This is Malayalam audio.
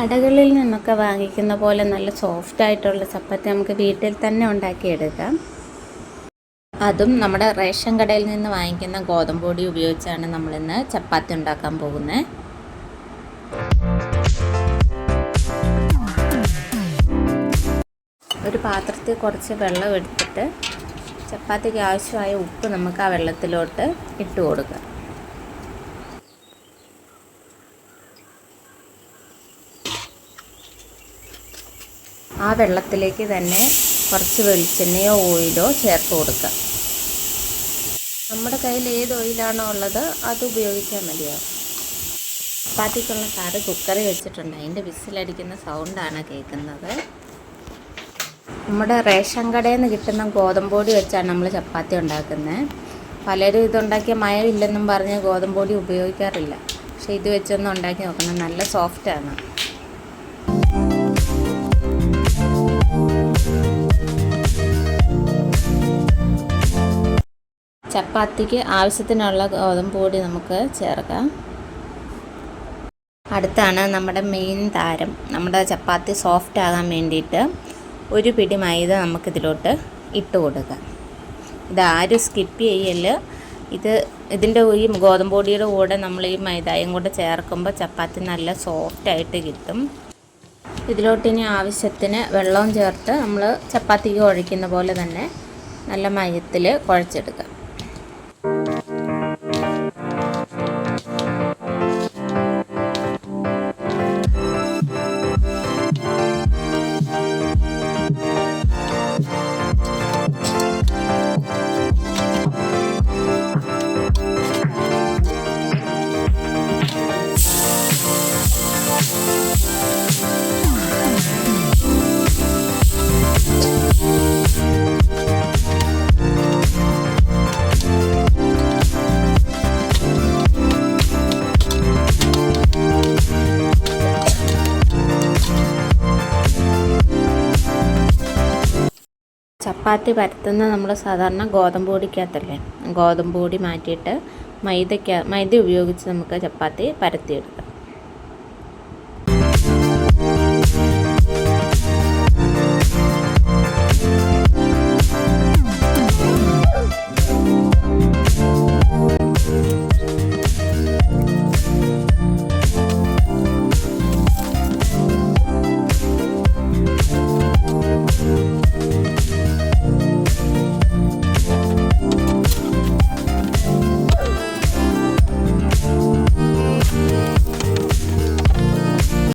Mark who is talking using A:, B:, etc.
A: കടകളിൽ നിന്നൊക്കെ വാങ്ങിക്കുന്ന പോലെ നല്ല സോഫ്റ്റ് ആയിട്ടുള്ള ചപ്പാത്തി നമുക്ക് വീട്ടിൽ തന്നെ ഉണ്ടാക്കിയെടുക്കാം. അതും നമ്മുടെ റേഷൻ കടയിൽ നിന്ന് വാങ്ങിക്കുന്ന ഗോതമ്പ് പൊടി ഉപയോഗിച്ചാണ് നമ്മളിന്ന് ചപ്പാത്തി ഉണ്ടാക്കാൻ പോകുന്നത് ഒരു പാത്രത്തിൽ കുറച്ച് വെള്ളം എടുത്തിട്ട് ചപ്പാത്തിക്ക് ആവശ്യമായ ഉപ്പ് നമുക്ക് ആ വെള്ളത്തിലോട്ട് ഇട്ട് കൊടുക്കാം. ആ വെള്ളത്തിലേക്ക് തന്നെ കുറച്ച് വെളിച്ചെണ്ണയോ ഓയിലോ ചേർത്ത് കൊടുക്കുക. നമ്മുടെ കയ്യിൽ ഏത് ഓയിലാണോ ഉള്ളത് അത് ഉപയോഗിച്ചാൽ മതിയാവും ചപ്പാത്തിക്കുള്ള കറി കുക്കറിൽ വെച്ചിട്ടുണ്ട്. അതിന്റെ വിസിലടിക്കുന്ന സൗണ്ടാണ് കേൾക്കുന്നത്. നമ്മുടെ റേഷൻ കടയിൽ നിന്ന് കിട്ടുന്ന ഗോതമ്പൊടി വെച്ചാണ് നമ്മൾ ചപ്പാത്തി ഉണ്ടാക്കുന്നത്. പലരും ഇതുണ്ടാക്കിയ മയമില്ലെന്നും പറഞ്ഞ് ഗോതമ്പൊടി ഉപയോഗിക്കാറില്ല. പക്ഷേ ഇത് വെച്ചൊന്ന് ഉണ്ടാക്കി നോക്കണം. നല്ല സോഫ്റ്റാണ് ചപ്പാത്തിക്ക് ആവശ്യത്തിനുള്ള ഗോതമ്പ് പൊടി നമുക്ക് ചേർക്കാം. അടുത്താണ് നമ്മുടെ മെയിൻ താരം. നമ്മുടെ ചപ്പാത്തി സോഫ്റ്റ് ആകാൻ വേണ്ടിയിട്ട് ഒരു പിടി മൈദ നമുക്കിതിലോട്ട് ഇട്ട് കൊടുക്കാം. ആരും സ്കിപ്പ് ചെയ്യൽ ഇത് ഇതിന്റെ ഈ ഗോതമ്പ് പൊടിയുടെ കൂടെ നമ്മൾ ഈ മൈദായും കൂടെ ചേർക്കുമ്പോൾ ചപ്പാത്തി നല്ല സോഫ്റ്റായിട്ട് കിട്ടും. ഇതിലോട്ട് ഇനി ആവശ്യത്തിന് വെള്ളവും ചേർത്ത് നമ്മൾ ചപ്പാത്തിക്ക് കുഴയ്ക്കുന്ന പോലെ തന്നെ നല്ല മയത്തിൽ കുഴച്ചെടുക്കാം. ചപ്പാത്തി പരത്തുന്നത് നമ്മൾ സാധാരണ ഗോതമ്പ് പൊടിക്കകത്തല്ലേ? ഗോതമ്പ് പൊടി മാറ്റിയിട്ട് മൈദയ്ക്ക മൈദ ഉപയോഗിച്ച് നമുക്ക് ചപ്പാത്തി പരത്തിയെടുക്കാം.